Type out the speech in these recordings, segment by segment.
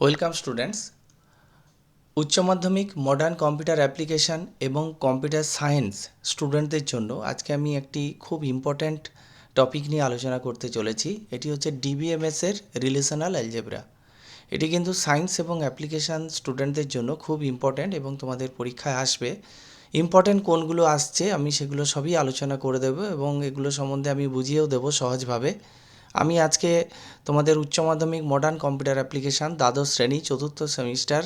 Welcome students Uchcha Madhyamik modern computer application এবং computer science স্টুডেন্টদের জন্য আজকে আমি একটি খুব ইম্পর্ট্যান্ট টপিক নিয়ে আলোচনা করতে চলেছি। এটি হচ্ছে ডিবিএমএস এর রিলেশনাল অ্যালজেব্রা এটি কিন্তু সায়েন্স এবং অ্যাপ্লিকেশান স্টুডেন্টদের জন্য খুব ইম্পর্ট্যান্ট এবং তোমাদের পরীক্ষায় আসবে। ইম্পর্ট্যান্ট কোনগুলো আসছে আমি সেগুলো সবই আলোচনা করে দেবো এবং এগুলো সম্বন্ধে আমি বুঝিয়েও দেবো সহজভাবে। আমি আজকে তোমাদের উচ্চ মাধ্যমিক মডার্ন কম্পিউটার অ্যাপ্লিকেশান দ্বাদশ শ্রেণি চতুর্থ সেমিস্টার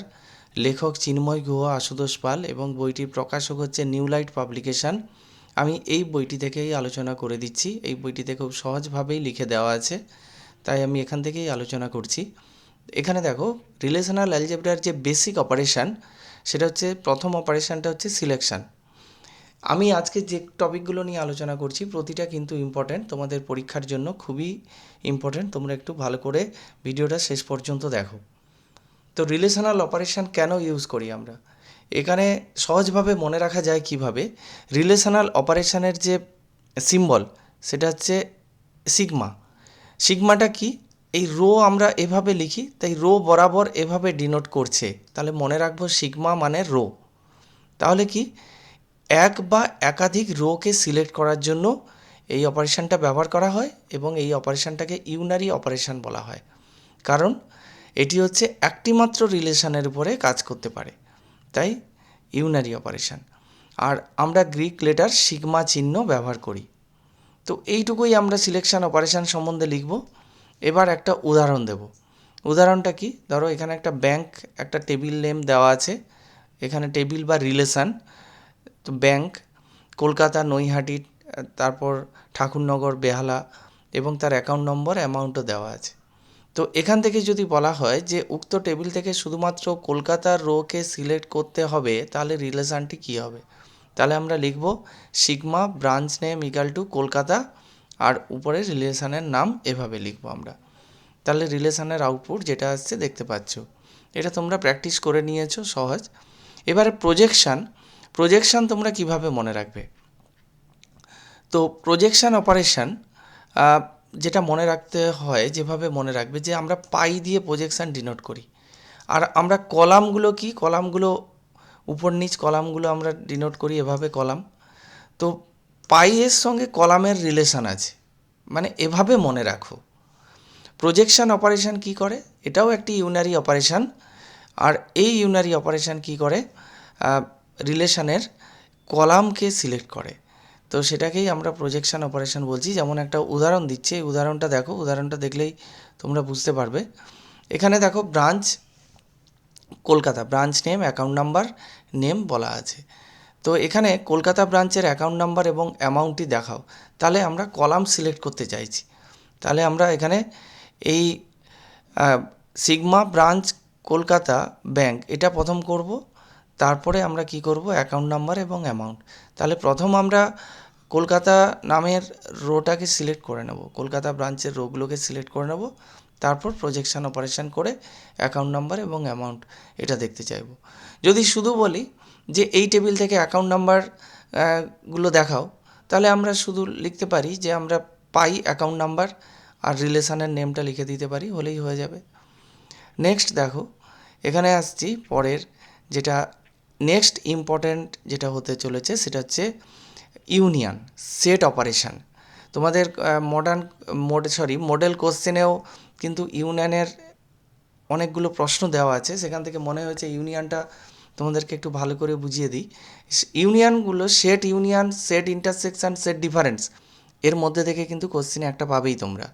লেখক চিন্ময় গুহ আশুতোষ পাল এবং বইটির প্রকাশক হচ্ছে নিউ লাইট পাবলিকেশান আমি এই বইটি থেকেই আলোচনা করে দিচ্ছি। এই বইটিতে খুব সহজভাবেই লিখে দেওয়া আছে, তাই আমি এখান থেকেই আলোচনা করছি। এখানে দেখো রিলেশনাল অ্যালজেব্রার যে বেসিক অপারেশান সেটা হচ্ছে প্রথম অপারেশানটা হচ্ছে সিলেকশান আমি আজকে যে টপিকগুলো নিয়ে আলোচনা করছি, প্রতিটা কিন্তু ইম্পর্ট্যান্ট তোমাদের পরীক্ষার জন্য খুবই ইম্পর্ট্যান্ট তোমরা একটু ভালো করে ভিডিওটা শেষ পর্যন্ত দেখো। তো রিলেশনাল অপারেশান কেন ইউজ করি আমরা? এখানে সহজভাবে মনে রাখা যায় কীভাবে? রিলেশনাল অপারেশানের যে সিম্বল সেটা হচ্ছে সিগমা সিগমাটা কি? এই রো আমরা এভাবে লিখি, তাই রো বরাবর এভাবে ডিনোট করছে। তাহলে মনে রাখব সিগমা মানে রো তাহলে কি? এক বা একাধিক রোকে সিলেক্ট করার জন্য এই অপারেশানটা ব্যবহার করা হয় এবং এই অপারেশানটাকে ইউনারি অপারেশান বলা হয়। কারণ এটি হচ্ছে একটিমাত্র রিলেশানের উপরে কাজ করতে পারে। তাই ইউনারি অপারেশান। আর আমরা গ্রিক লেটার সিগমা চিহ্ন ব্যবহার করি। তো এইটুকুই আমরা সিলেকশন অপারেশান সম্বন্ধে লিখব। এবার একটা উদাহরণ দেব। উদাহরণটা কি? ধরো এখানে একটা ব্যাংক, একটা টেবিল নেম দেওয়া আছে। এখানে টেবিল বা রিলেশান। তো ব্যাংক, কলকাতা, নৈহাটি, তারপর ঠাকুরনগর, বেহালা এবং তার অ্যাকাউন্ট নম্বর অ্যামাউন্টও দেওয়া আছে। তো এখান থেকে যদি বলা হয় যে উক্ত টেবিল থেকে শুধুমাত্র কলকাতার রোকে সিলেক্ট করতে হবে, তাহলে রিলেশানটি কী হবে? তাহলে আমরা লিখব sigma branch name equal to Kolkata আর উপরে রিলেশানের নাম এভাবে লিখব আমরা। তাহলে রিলেশানের আউটপুট যেটা আসছে দেখতে পাচ্ছ। এটা তোমরা প্র্যাকটিস করে নিয়েছো, সহজ। এবারে প্রজেকশান প্রজেকশান তোমরা কীভাবে মনে রাখবে? তো প্রজেকশান অপারেশান যেটা মনে রাখতে হয়, যেভাবে মনে রাখবে যে আমরা পাই দিয়ে প্রজেকশান ডিনোট করি। আর আমরা কলামগুলো কি? কলামগুলো উপর নিচ কলামগুলো আমরা ডিনোট করি এভাবে কলাম। তো পাইয়ের সঙ্গে কলামের রিলেশান আছে। মানে এভাবে মনে রাখো। প্রজেকশান অপারেশান কি করে? এটাও একটি ইউনারি অপারেশান আর এই ইউনারি অপারেশান কি করে? রিলেশানের কলামকে সিলেক্ট করে। তো সেটাকেই আমরা প্রজেকশান অপারেশান বলছি। যেমন একটা উদাহরণ দিচ্ছে। এই উদাহরণটা দেখো। উদাহরণটা দেখলেই তোমরা বুঝতে পারবে। এখানে দেখো branch Kolkata. Branch name account number name বলা আছে। তো এখানে কলকাতা ব্রাঞ্চের অ্যাকাউন্ট নাম্বার এবং অ্যামাউন্টটি দেখাও। তাহলে আমরা কলাম সিলেক্ট করতে চাইছি। তাহলে আমরা এখানে এই সিগমা ব্রাঞ্চ কলকাতা ব্যাংক, এটা প্রথম করব। তারপরে আমরা কি করব? অ্যাকাউন্ট নাম্বার এবং অ্যামাউন্ট তাহলে প্রথম আমরা কলকাতা নামের রোটাকে সিলেক্ট করে নেব। কলকাতা ব্রাঞ্চের রোগুলোকে সিলেক্ট করে নেব। তারপর প্রজেকশান অপারেশান করে অ্যাকাউন্ট নাম্বার এবং অ্যামাউন্ট এটা দেখতে চাইব। যদি শুধু বলি যে এই টেবিল থেকে অ্যাকাউন্ট নাম্বারগুলো দেখাও, তাহলে আমরা শুধু লিখতে পারি যে আমরা পাই অ্যাকাউন্ট নাম্বার আর রিলেশানের নেমটা লিখে দিতে পারি, হলেই হয়ে যাবে। নেক্সট দেখো, এখানে আসছি পরের যেটা নেক্সট ইম্পর্ট্যান্ট যেটা হতে চলেছে সেটা হচ্ছে ইউনিয়ন, সেট অপারেশান। তোমাদের মডার্ন মোড সরি মডেল কোশ্চেনেও কিন্তু ইউনিয়নের অনেকগুলো প্রশ্ন দেওয়া আছে। সেখান থেকে মনে হয়েছে ইউনিয়নটা তোমাদেরকে একটু ভালো করে বুঝিয়ে দিই। ইউনিয়নগুলো set union, set intersection set difference এর মধ্যে থেকে কিন্তু কোশ্চেনে একটা পাবেই তোমরা।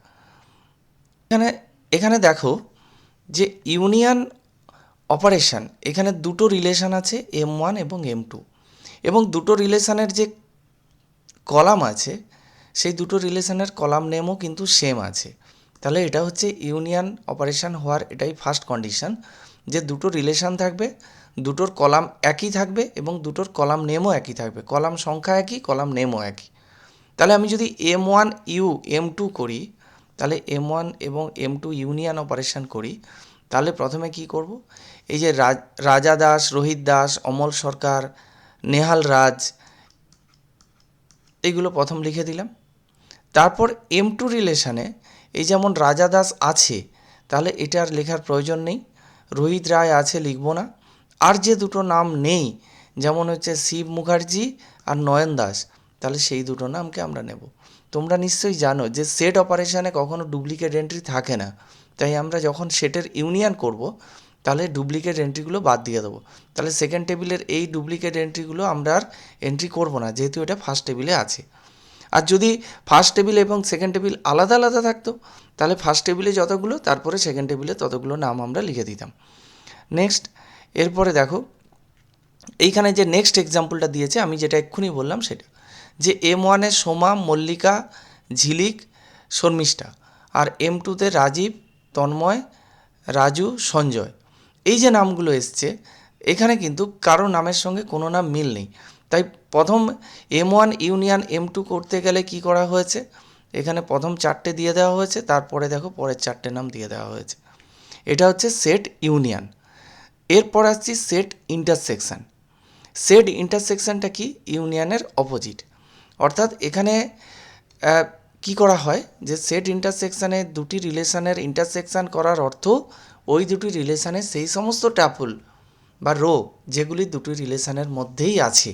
এখানে এখানে দেখো যে ইউনিয়ন অপারেশান। এখানে দুটো রিলেশান আছে, এম ওয়ান এবং এম টু। এবং দুটো রিলেশানের যে কলাম আছে, সেই দুটো রিলেশানের কলাম নেমও কিন্তু সেম আছে। তাহলে এটা হচ্ছে ইউনিয়ন অপারেশান হওয়ার এটাই ফার্স্ট কন্ডিশন যে দুটো রিলেশান থাকবে, দুটোর কলাম একই থাকবে এবং দুটোর কলাম নেমও একই থাকবে। কলাম সংখ্যা একই, কলাম নেমও একই। তাহলে আমি যদি M one, U, M two করি, তাহলে এম ওয়ান এবং এম টু ইউনিয়ন অপারেশান করি, তাহলে প্রথমে কি করব? এই যে রাজা দাস, রোহিত দাস, অমল সরকার, নেহাল রাজ এইগুলো প্রথম লিখে দিলাম। তারপর এম টু রিলেশানে এই যেমন রাজা দাস আছে, তাহলে এটার লেখার প্রয়োজন নেই। রোহিত রায় আছে লিখব না। আর যে দুটো নাম নেই, যেমন হচ্ছে শিব মুখার্জি আর নয়ন দাস, তাহলে সেই দুটো নামকে আমরা নেব। তোমরা নিশ্চয়ই জানো যে সেট অপারেশানে কখনো ডুপ্লিকেট এন্ট্রি থাকে না। তাই আমরা যখন সেটের ইউনিয়ন করব তাহলে ডুপ্লিকেট এন্ট্রিগুলো বাদ দিয়ে দেবো। তাহলে সেকেন্ড টেবিলের এই ডুপ্লিকেট এন্ট্রিগুলো আমরা আর এন্ট্রি করব না, যেহেতু এটা ফার্স্ট টেবিলে আছে। আর যদি ফার্স্ট টেবিল এবং সেকেন্ড টেবিল আলাদা আলাদা থাকতো, তাহলে ফার্স্ট টেবিলে যতগুলো, তারপরে সেকেন্ড টেবিলে ততগুলো নাম আমরা লিখে দিতাম। নেক্সট এরপরে দেখো, এইখানে যে নেক্সট এক্সাম্পলটা দিয়েছে, আমি যেটা এক্ষুনি বললাম সেটা, যে এম ওয়ানে সোমা, মল্লিকা, ঝিলিক, শর্মিষ্ঠা, আর এম টুতে রাজীব, তন্ময়, রাজু, সঞ্জয়। এই যে নামগুলো এসছে, এখানে কিন্তু কারও নামের সঙ্গে কোনো নাম মিল নেই। তাই প্রথম M one union M two করতে গেলে কি করা হয়েছে? এখানে প্রথম চারটে দিয়ে দেওয়া হয়েছে, তারপরে দেখো পরের চারটে নাম দিয়ে দেওয়া হয়েছে। এটা হচ্ছে সেট ইউনিয়ন। এরপর আসছি সেট ইন্টারসেকশন। সেট ইন্টারসেকশনটা কি? ইউনিয়নের অপোজিট। অর্থাৎ এখানে কি করা হয়? যে সেট ইন্টারসেকশানে দুটি রিলেশনের ইন্টারসেকশন করার অর্থ ওই দুটি রিলেশনের সেই সমস্ত ট্যাপুল বা রো যেগুলি দুটি রিলেশানের মধ্যেই আছে।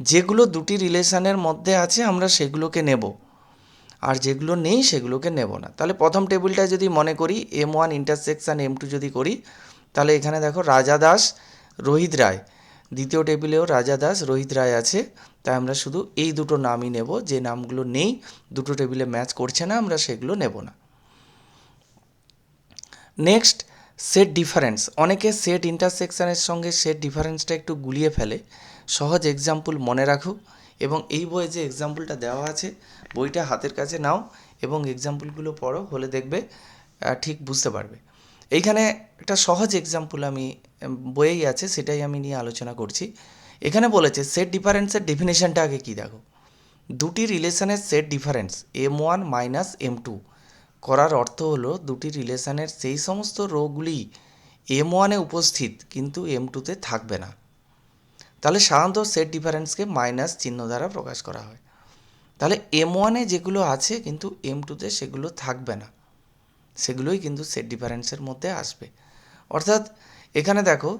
যেগুলো দুটি রিলেশানের মধ্যে আছে, আমরা সেগুলোকে নেব। আর যেগুলো নেই, সেগুলোকে নেব না। তাহলে প্রথম টেবিলটা যদি মনে করি, M one intersection, M two যদি করি, তাহলে এখানে দেখো রাজা দাস, রোহিত রায়। দ্বিতীয় টেবিলেও রাজা দাস, রোহিত রায় আছে। তাই আমরা শুধু এই দুটো নামই নেব। যে নামগুলো নেই, দুটো টেবিলে ম্যাচ করছে না, আমরা সেগুলো নেব না। নেক্সট সেট ডিফারেন্স অনেকে সেট ইন্টারসেকশানের সঙ্গে সেট ডিফারেন্সটা একটু গুলিয়ে ফেলে। সহজ এক্সাম্পল মনে রাখো এবং এই বইয়ে যে এক্সাম্পলটা দেওয়া আছে, বইটা হাতের কাছে নাও এবং এক্সাম্পলগুলো পড়ো, হলে দেখবে ঠিক বুঝতে পারবে। এইখানে একটা সহজ এক্সাম্পল আমি বইয়েই আছে, সেটাই আমি নিয়ে আলোচনা করছি। এখানে বলেছে সেট ডিফারেন্সের ডেফিনেশনটা আগে কী দেখো? দুটি রিলেশনের set difference M one minus M two করার অর্থ হলো দুটি রিলেশনের সেই সমস্ত রোগুলি এম ওয়ানে উপস্থিত, কিন্তু এম টুতে থাকবে না। তাহলে সাধারণত সেট ডিফারেন্সকে মাইনাস চিহ্ন দ্বারা প্রকাশ করা হয়। তাহলে এম ওয়ানে যেগুলো আছে, কিন্তু এম টুতে সেগুলো থাকবে না। সেগুলোই কিন্তু সেট ডিফারেন্সের মধ্যে আসবে। অর্থাৎ এখানে দেখো,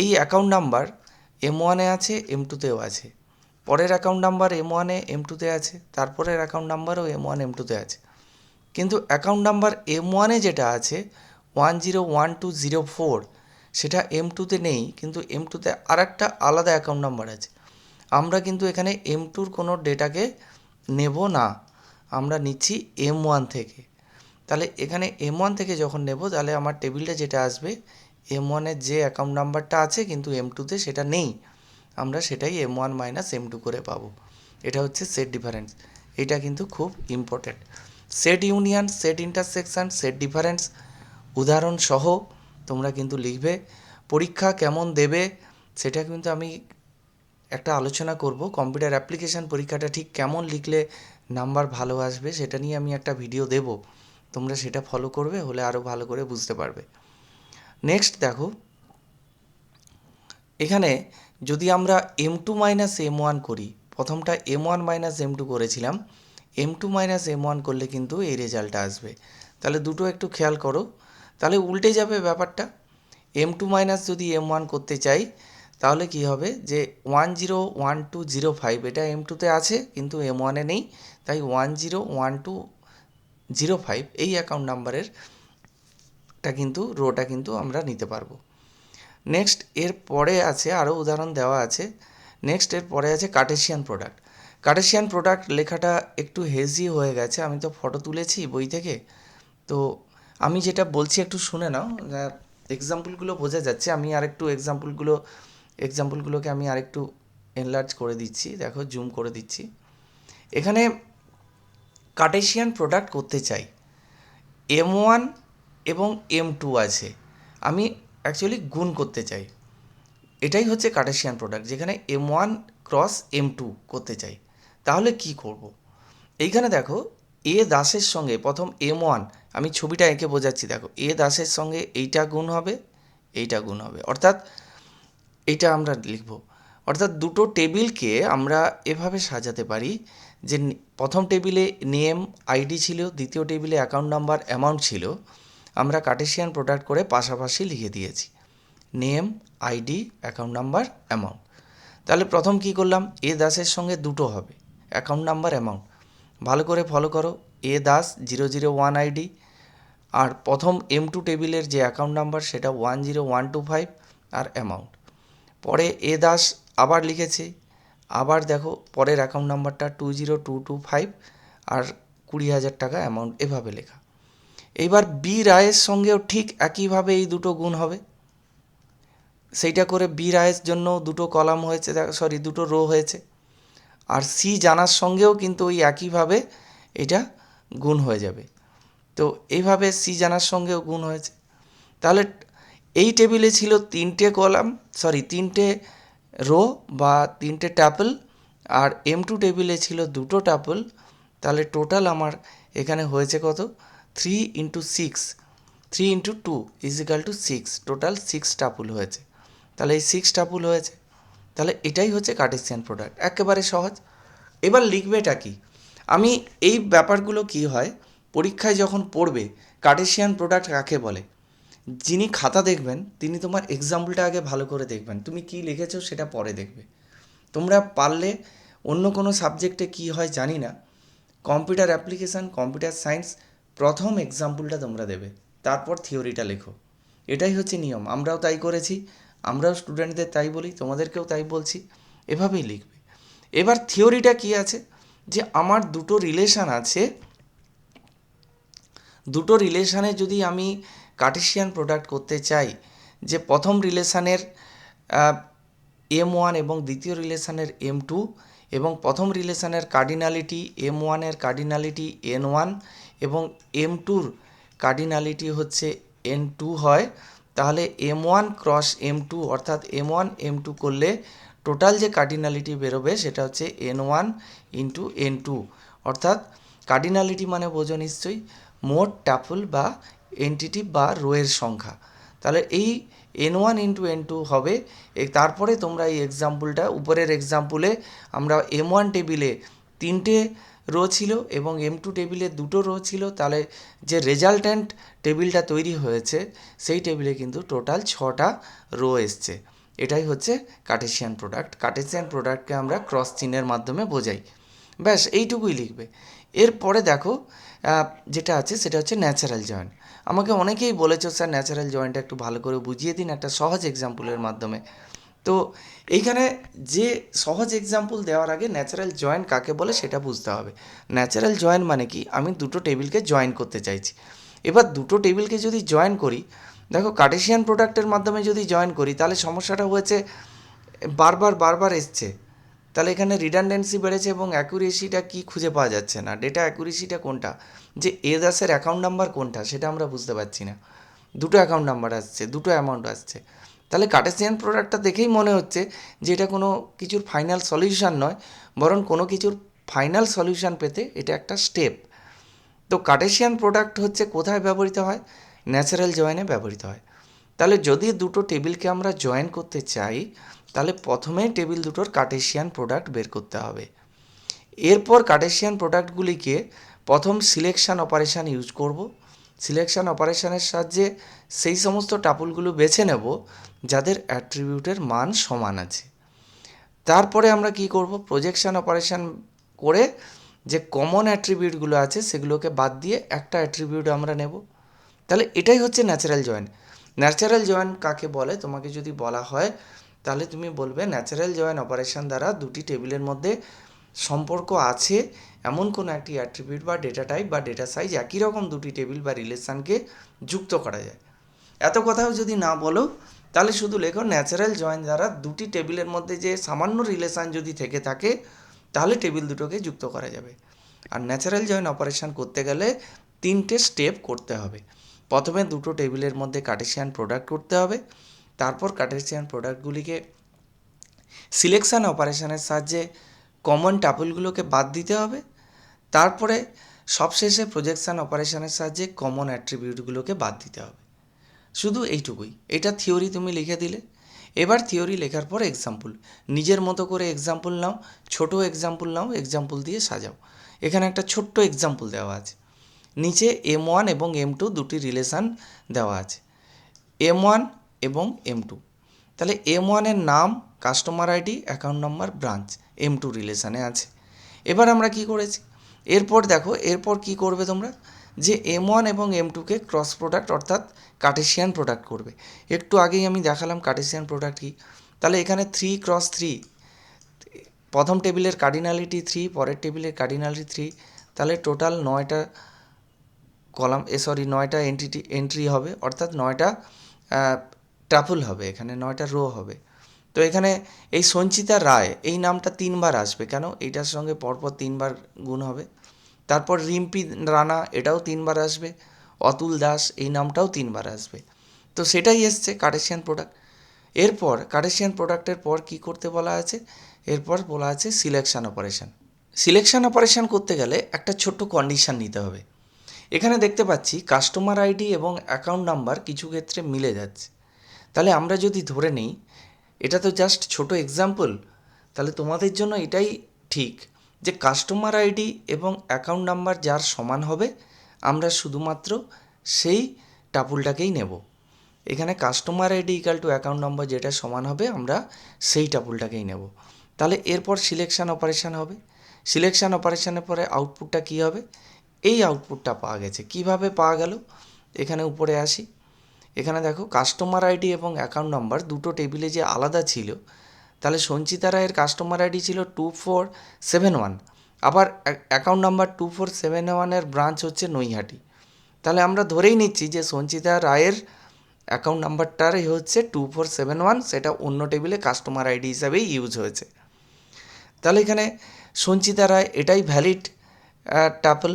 এই অ্যাকাউন্ট নাম্বার এম ওয়ানে আছে এম টুতেও আছে। পরের অ্যাকাউন্ট নাম্বার এম ওয়ানে এম টুতে আছে। তারপরের অ্যাকাউন্ট নাম্বারও এম ওয়ান এম টুতে আছে। কিন্তু অ্যাকাউন্ট নাম্বার এম ওয়ানে যেটা আছে one zero one two zero four সেটা এম টুতে নেই, কিন্তু এম টুতে আর একটা আলাদা অ্যাকাউন্ট নাম্বার আছে। আমরা কিন্তু এখানে এম টুর কোনো ডেটাকে নেব না, আমরা নিচ্ছি এম ওয়ান থেকে। তাহলে এখানে এম ওয়ান থেকে যখন নেব, তাহলে আমার টেবিলটা যেটা আসবে এম ওয়ানের যে অ্যাকাউন্ট নাম্বারটা আছে, কিন্তু এম টুতে সেটা নেই, আমরা সেটাই M one minus M two করে পাবো। এটা হচ্ছে সেট ডিফারেন্স এটা কিন্তু খুব important set union set intersection set difference উদাহরণ সহ তোমরা কিন্তু লিখবে। পরীক্ষা কেমন দেবে সেটা কিন্তু আমি একটা আলোচনা করব। কম্পিউটার অ্যাপ্লিকেশান পরীক্ষাটা ঠিক কেমন লিখলে নাম্বার ভালো আসবে সেটা নিয়ে আমি একটা ভিডিও দেব। তোমরা সেটা ফলো করবে, হলে আরও ভালো করে বুঝতে পারবে। নেক্সট দেখো। এখানে যদি আমরা M two minus M one করি, প্রথমটা M one minus M two করেছিলাম M two minus M one করলে কিন্তু এই রেজাল্টটা আসবে। তাহলে দুটো একটু খেয়াল করো। তাহলে উল্টে যাবে ব্যাপারটা। এম টু মাইনাস যদি এম ওয়ান করতে চাই, তাহলে কি হবে? যে one zero one two zero five এটা এম টুতে আছে, কিন্তু এম ওয়ানে নেই। তাই one zero one two zero five এই অ্যাকাউন্ট নাম্বারের টা কিন্তু রোটা কিন্তু আমরা নিতে পারব। নেক্সট এর পরে আছে আরও উদাহরণ দেওয়া আছে। নেক্সট এর পরে আছে কার্টেশিয়ান প্রোডাক্ট কার্টেশিয়ান প্রোডাক্ট লেখাটা একটু হেজি হয়ে গেছে। আমি তো ফটো তুলেছি বই থেকে। তো আমি যেটা বলছি একটু শুনে নাও। এক্সাম্পলগুলো বোঝা যাচ্ছে। আমি আরেকটু এক্সাম্পলগুলো এক্সাম্পলগুলোকে আমি আরেকটু এনলার্জ করে দিচ্ছি। দেখো জুম করে দিচ্ছি। এখানে কার্টেশিয়ান প্রোডাক্ট করতে চাই। এম ওয়ান এবং এম টু আছে। আমি অ্যাকচুয়ালি গুণ করতে চাই। এটাই হচ্ছে কার্টেশিয়ান প্রোডাক্ট যেখানে M one cross M two করতে চাই। তাহলে কি করব। এইখানে দেখো এ দাসের সঙ্গে, প্রথম এম ওয়ান আমি ছবিটা এঁকে বোঝাচ্ছি, দেখো এ দাসের সঙ্গে এইটা গুণ হবে, এইটা গুণ হবে। অর্থাৎ এইটা আমরা লিখব। অর্থাৎ দুটো টেবিলকে আমরা এভাবে সাজাতে পারি যে প্রথম টেবিলে নেম, আইডি ছিল, দ্বিতীয় টেবিলে অ্যাকাউন্ট নাম্বার, অ্যামাউন্ট ছিল, আমরা কার্টেশিয়ান প্রোডাক্ট করে পাশাপাশি লিখে দিয়েছি। Name, ID, account number, amount. তাহলে প্রথম কি করলাম? এ দাসের সঙ্গে দুটো হবে। অ্যাকাউন্ট নাম্বার অ্যামাউন্ট ভালো করে ফলো করো A Das zero zero one ID আর প্রথম এম টু টেবিলের যে অ্যাকাউন্ট নাম্বার সেটা one zero one two five আর অ্যামাউন্ট পরে এ দাস আবার লিখেছে, আবার দেখো পরের অ্যাকাউন্ট নাম্বারটা two zero two two five আর কুড়ি হাজার টাকা অ্যামাউন্ট এভাবে লেখা। এইবার বি রায়ের সঙ্গেও ঠিক একইভাবে এই দুটো গুণ হবে। সেইটা করে বি রায়ের জন্য দুটো কলাম হয়েছে সরি দুটো রো হয়েছে। আর সি জানার সঙ্গেও কিন্তু ওই একইভাবে এটা গুণ হয়ে যাবে। তো এইভাবে সি জানার সঙ্গেও গুণ হয়েছে। তাহলে এই টেবিলে ছিল তিনটে কলাম সরি তিনটে রো বা তিনটে ট্যাপল আর এম টু টেবিলে ছিল দুটো ট্যাপল তাহলে টোটাল আমার এখানে হয়েছে কত? Three into six three into two equal two six total six tuple হয়েছে। তাহলে এই সিক্স টাপুল হয়েছে। তাহলে এটাই হচ্ছে কার্টেসিয়ান প্রোডাক্ট একেবারে সহজ। এবার লিখবেটা কি? আমি এই ব্যাপারগুলো কি হয়, পরীক্ষায় যখন পড়বে কার্টেসিয়ান প্রোডাক্ট কাকে বলে? যিনি খাতা দেখবেন, তিনি তোমার এক্সাম্পলটা আগে ভালো করে দেখবেন। তুমি কি লিখেছো সেটা পরে দেখবে। তোমরা পারলে অন্য কোনো সাবজেক্টে কি হয় জানি না। কম্পিউটার অ্যাপ্লিকেশান কম্পিউটার সায়েন্স প্রথম এক্সাম্পলটা তোমরা দেবে। তারপর থিওরিটা লেখো। এটাই হচ্ছে নিয়ম। আমরাও তাই করেছি। আমরাও স্টুডেন্টদের তাই বলি, তোমাদেরকেও তাই বলছি, এভাবেই লিখবে। এবার থিওরিটা কি আছে? যে আমার দুটো রিলেশান আছে, দুটো রিলেশানে যদি আমি কার্টেশিয়ান প্রোডাক্ট করতে চাই, যে প্রথম রিলেশানের এম ওয়ান এবং দ্বিতীয় রিলেশানের এম টু এবং প্রথম রিলেশানের কার্ডিনালিটি এম ওয়ানের কার্ডিনালিটি এন ওয়ান এবং এম টুর কার্ডিনালিটি হচ্ছে এন টু হয় তাহলে M one cross M two অর্থাৎ এম ওয়ান এম টু করলে টোটাল যে কার্ডিনালিটি বেরোবে সেটা হচ্ছে N one into N two অর্থাৎ কার্ডিনালিটি মানে বোঝো নিশ্চয়ই মোট ট্যাপল বা এনটিটি বা রোয়ের সংখ্যা। তাহলে এই N one into N two হবে। তারপরে তোমরা এই এক্সাম্পলটা উপরের এক্সাম্পলে আমরা এম ওয়ান টেবিলে তিনটে রো ছিল এবং এম টু টেবিলে দুটো রো ছিল। তাহলে যে রেজাল্ট্যান্ট টেবিলটা তৈরি হয়েছে, সেই টেবিলে কিন্তু টোটাল ছটা রো এসছে। এটাই হচ্ছে কার্টেসিয়ান প্রোডাক্ট কার্টেসিয়ান প্রোডাক্টকে আমরা ক্রস চিহ্নের মাধ্যমে বোঝাই। ব্যাস, এইটুকুই লিখবে। এরপরে দেখো যেটা আছে সেটা হচ্ছে ন্যাচারাল জয়েন্ট আমাকে অনেকেই বলেছ, স্যার ন্যাচারাল জয়েন্টটা একটু ভালো করে বুঝিয়ে দিন একটা সহজ এক্সাম্পলের মাধ্যমে। তো এইখানে যে সহজ এক্সাম্পল দেওয়ার আগে ন্যাচারাল জয়েন্ট কাকে বলে সেটা বুঝতে হবে। ন্যাচারাল জয়েন্ট মানে কি? আমি দুটো টেবিলকে জয়েন করতে চাইছি। এবার দুটো টেবিলকে যদি জয়েন করি, দেখো কার্টেশিয়ান প্রোডাক্টের মাধ্যমে যদি জয়েন করি, তাহলে সমস্যাটা হয়েছে, বারবার বারবার এসছে। তাহলে এখানে রিডান্ডেন্সি বেড়েছে এবং অ্যাকুরেসিটা কি খুঁজে পাওয়া যাচ্ছে না। ডেটা অ্যাকুরেসিটা কোনটা? যে এ দাসের অ্যাকাউন্ট নাম্বার কোনটা? সেটা আমরা বুঝতে পারছি না। দুটো অ্যাকাউন্ট নাম্বার আসছে, দুটো অ্যামাউন্ট আসছে। তাহলে কার্টেসিয়ান প্রোডাক্টটা দেখেই মনে হচ্ছে যে এটা কোনো কিছুর ফাইনাল সলিউশন নয়, বরং কোনো কিছুর ফাইনাল সলিউশন পেতে এটা একটা স্টেপ তো কার্টেসিয়ান প্রোডাক্ট হচ্ছে কোথায় ব্যবহৃত হয়? ন্যাচারাল জয়েনে ব্যবহৃত হয়। তাহলে যদি দুটো টেবিলকে আমরা জয়েন করতে চাই, তাহলে প্রথমে টেবিল দুটোর কার্টেশিয়ান প্রোডাক্ট বের করতে হবে। এরপর কার্টেশিয়ান প্রোডাক্টগুলিকে প্রথম সিলেকশান অপারেশান ইউজ করব। সিলেকশান অপারেশানের সাহায্যে সেই সমস্ত টাপুলগুলো বেছে নেব, যাদের অ্যাট্রিবিউটের মান সমান আছে। তারপরে আমরা কি করব? প্রজেকশান অপারেশান করে যে কমন অ্যাট্রিবিউটগুলো আছে, সেগুলোকে বাদ দিয়ে একটা অ্যাট্রিবিউট আমরা নেব। তাহলে এটাই হচ্ছে ন্যাচারাল জয়েন্ট ন্যাচারাল জয়েন কাকে বলে? তোমাকে যদি বলা হয়, তাহলে তুমি বলবে ন্যাচারাল জয়েন অপারেশন দ্বারা দুটি টেবিলের মধ্যে সম্পর্ক আছে এমন কোনো একটি অ্যাট্রিবিউট বা ডেটা টাইপ বা ডেটা সাইজ একই রকম দুটি টেবিল বা রিলেশানকে যুক্ত করা যায়। এত কথাও যদি না বলো, তাহলে শুধু লেখো ন্যাচারাল জয়েন দ্বারা দুটি টেবিলের মধ্যে যে সামান্য রিলেশান যদি থেকে থাকে, তাহলে টেবিল দুটোকে যুক্ত করা যাবে। আর ন্যাচারাল জয়েন অপারেশান করতে গেলে তিনটে স্টেপ করতে হবে। প্রথমে দুটো টেবিলের মধ্যে কার্টেশিয়ান প্রোডাক্ট করতে হবে, তারপর কার্টেশিয়ান প্রোডাক্টগুলিকে সিলেকশান অপারেশনের সাহায্যে কমন টাপলগুলোকে বাদ দিতে হবে তারপরে সবশেষে প্রজেকশান অপারেশনের সাহায্যে কমন অ্যাট্রিবিউটগুলোকে বাদ দিতে হবে। শুধু এইটুকুই। এটা থিওরি তুমি লিখে দিলে। এবার থিওরি লেখার পর এক্সাম্পল নিজের মতো করে এক্সাম্পল নাও, ছোটো এক্সাম্পল নাও এক্সাম্পল দিয়ে সাজাও। এখানে একটা ছোট্ট এক্সাম্পল দেওয়া আছে। নিচে এম ওয়ান এবং এম টু দুটি রিলেশান দেওয়া আছে। এম ওয়ান এবং এম টু তাহলে এম ওয়ানের নাম customer ID account number branch M two রিলেশানে আছে। এবার আমরা কি করেছি? এরপর দেখো, এরপর কি করবে তোমরা? যে এম ওয়ান এবং এম টুকে ক্রস প্রোডাক্ট অর্থাৎ কার্টেশিয়ান প্রোডাক্ট করবে। একটু আগেই আমি দেখালাম কার্টেশিয়ান প্রোডাক্ট কী। তাহলে এখানে থ্রি ক্রস থ্রি প্রথম টেবিলের কার্ডিনালিটি থ্রি পরের টেবিলের কার্ডিনালিটি থ্রি তাহলে টোটাল নয়টা কলাম, এ সরি নয়টা এন্টিটি এন্ট্রি হবে, অর্থাৎ নয়টা ট্রাপুল হবে এখানে, নয়টা রো হবে। তো এখানে এই সঞ্চিতা রায়, এই নামটা তিনবার আসবে কেন? এইটার সঙ্গে পরপর তিনবার গুণ হবে। তারপর রিম্পি রানা, এটাও তিনবার আসবে। অতুল দাস, এই নামটাও তিনবার আসবে। তো সেটাই এসছে কার্টেশিয়ান প্রোডাক্ট এরপর কার্টেশিয়ান প্রোডাক্টের পর কি করতে বলা আছে? এরপর বলা আছে সিলেকশন অপারেশন সিলেকশন অপারেশন করতে গেলে একটা ছোট্ট কন্ডিশন নিতে হবে। এখানে দেখতে পাচ্ছি কাস্টমার আইডি এবং অ্যাকাউন্ট নাম্বার কিছু ক্ষেত্রে মিলে যাচ্ছে। তাহলে আমরা যদি ধরে নিই এটা তো জাস্ট ছোট এক্সাম্পল তাহলে তোমাদের জন্য এটাই ঠিক যে কাস্টমার আইডি এবং অ্যাকাউন্ট নাম্বার যার সমান হবে, আমরা শুধুমাত্র সেই টাপুলটাকেই নেব। এখানে customer ID equal to account number যেটা সমান হবে, আমরা সেই টাপুলটাকেই নেব। তাহলে এরপর সিলেকশন অপারেশান হবে। সিলেকশন অপারেশানের পরে আউটপুটটা কী হবে? এই আউটপুটটা পাওয়া গেছে। কীভাবে পাওয়া গেল? এখানে উপরে আসি। এখানে দেখো কাস্টমার আইডি এবং অ্যাকাউন্ট নাম্বার দুটো টেবিলে যে আলাদা ছিল, তাহলে সঞ্চিতা রায়ের কাস্টমার আইডি ছিল টু ফোর সেভেন ওয়ান আবার account number two four seven ওয়ানের ব্রাঞ্চ হচ্ছে নৈহাটি। তাহলে আমরা ধরেই নিচ্ছি যে সঞ্চিতা রায়ের অ্যাকাউন্ট নাম্বারটারই হচ্ছে টু ফোর সেভেন ওয়ান সেটা অন্য টেবিলে কাস্টমার আইডি হিসাবেই ইউজ হয়েছে। তাহলে এখানে সঞ্চিতা রায় এটাই ভ্যালিড টাপল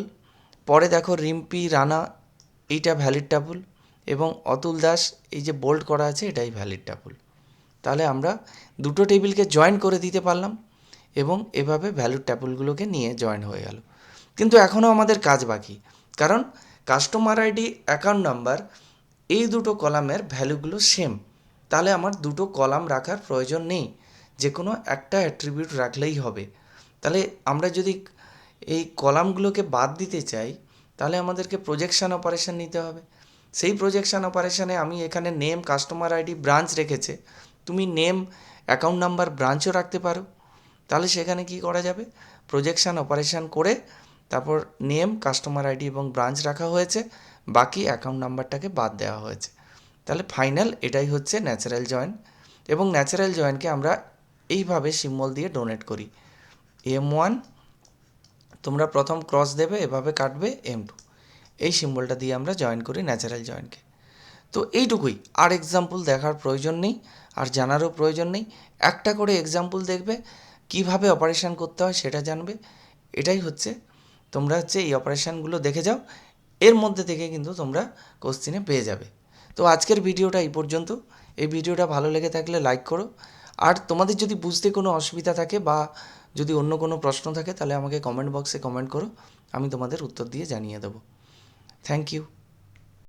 পরে দেখো রিম্পি, রানা, এইটা ভ্যালিড টাপল এবং অতুল দাস এই যে বোল্ড করা আছে, এটাই ভ্যালিড টাপল তাহলে আমরা দুটো টেবিলকে জয়েন করে দিতে পারলাম এবং এভাবে ভ্যালুড ট্যাপলগুলোকে নিয়ে জয়েন হয়ে গেল। কিন্তু এখনও আমাদের কাজ বাকি। কারণ কাস্টমার আইডি অ্যাকাউন্ট নাম্বার এই দুটো কলামের ভ্যালুগুলো সেম তাহলে আমার দুটো কলাম রাখার প্রয়োজন নেই। যে কোনো একটা অ্যাট্রিবিউট রাখলেই হবে। তাহলে আমরা যদি এই কলামগুলোকে বাদ দিতে চাই, তাহলে আমাদেরকে প্রজেকশন অপারেশন নিতে হবে। সেই প্রজেকশন অপারেশনে আমি এখানে নেম কাস্টমার আইডি ব্রাঞ্চ রেখেছে। তুমি নেম অ্যাকাউন্ট নাম্বার ব্রাঞ্চও রাখতে পারো। তাহলে সেখানে কি করা যাবে? প্রজেকশন অপারেশন করে তারপর নেম কাস্টমার আইডি এবং ব্রাঞ্চ রাখা হয়েছে। বাকি অ্যাকাউন্ট নাম্বারটাকে বাদ দেওয়া হয়েছে। তাহলে ফাইনাল এটাই হচ্ছে ন্যাচারাল জয়েন এবং ন্যাচারাল জয়েনকে আমরা এইভাবে সিম্বল দিয়ে ডোনেট করি। এম ওয়ান তোমরা প্রথম ক্রস দেবে, এভাবে কাটবে এম টু এই সিম্বলটা দিয়ে আমরা জয়েন করি ন্যাচারাল জয়েনকে তো এইটুকুই। আর এক্সাম্পল দেখার প্রয়োজন নেই, আর জানারও প্রয়োজন নেই। একটা করে এক্সাম্পল দেখবে, কীভাবে অপারেশান করতে হয় সেটা জানবে। এটাই হচ্ছে, তোমরা হচ্ছে এই অপারেশানগুলো দেখে যাও। এর মধ্যে থেকে কিন্তু তোমরা কোশ্চিনে পেয়ে যাবে। তো আজকের ভিডিওটা এই পর্যন্ত। এই ভিডিওটা ভালো লেগে থাকলে লাইক করো। আর তোমাদের যদি বুঝতে কোনো অসুবিধা থাকে বা যদি অন্য কোনো প্রশ্ন থাকে, তাহলে আমাকে কমেন্ট বক্সে কমেন্ট করো। আমি তোমাদের উত্তর দিয়ে জানিয়ে দেবো। Thank you